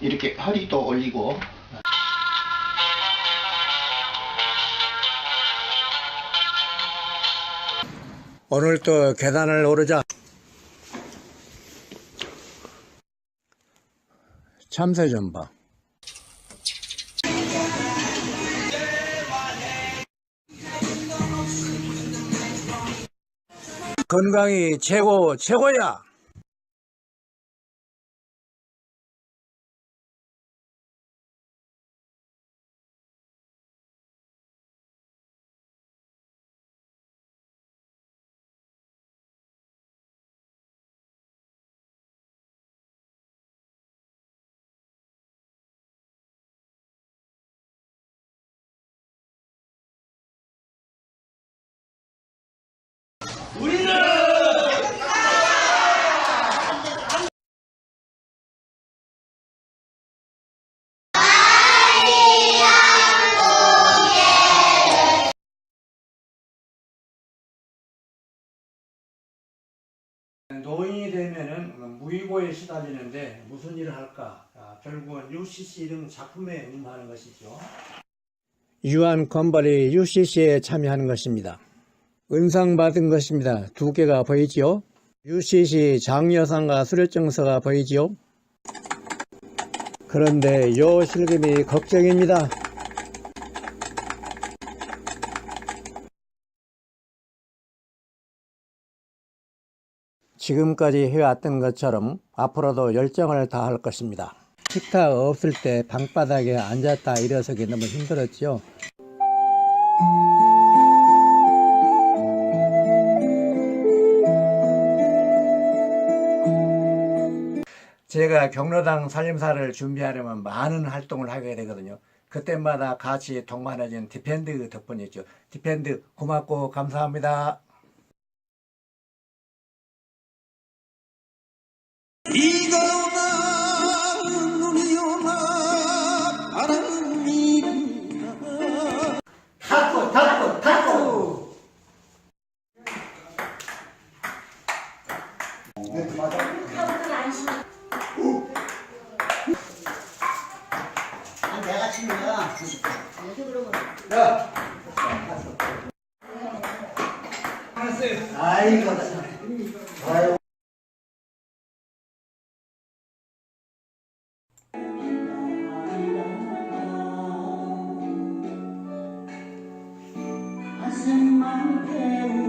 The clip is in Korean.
이렇게 허리도 올리고 오늘 또 계단을 오르자 참새 좀 봐. 건강이 최고 최고야. 노인이 되면은 무의고에 시달리는데 무슨 일을 할까? 아, 결국은 UCC 등 작품에 응하는 것이죠. 유한 건발이 UCC에 참여하는 것입니다. 은상 받은 것입니다. 두 개가 보이지요? UCC 장려상과 수료증서가 보이지요? 그런데 요 실금이 걱정입니다. 지금까지 해왔던 것처럼 앞으로도 열정을 다할 것입니다. 식탁 없을 때 방바닥에 앉았다 일어서기 너무 힘들었죠. 제가 경로당 살림사를 준비하려면 많은 활동을 하게 되거든요. 그때마다 같이 동반해준 디펜드 덕분이죠. 디펜드 고맙고 감사합니다. 비가 오나 눈이 오나 아이고 Amen.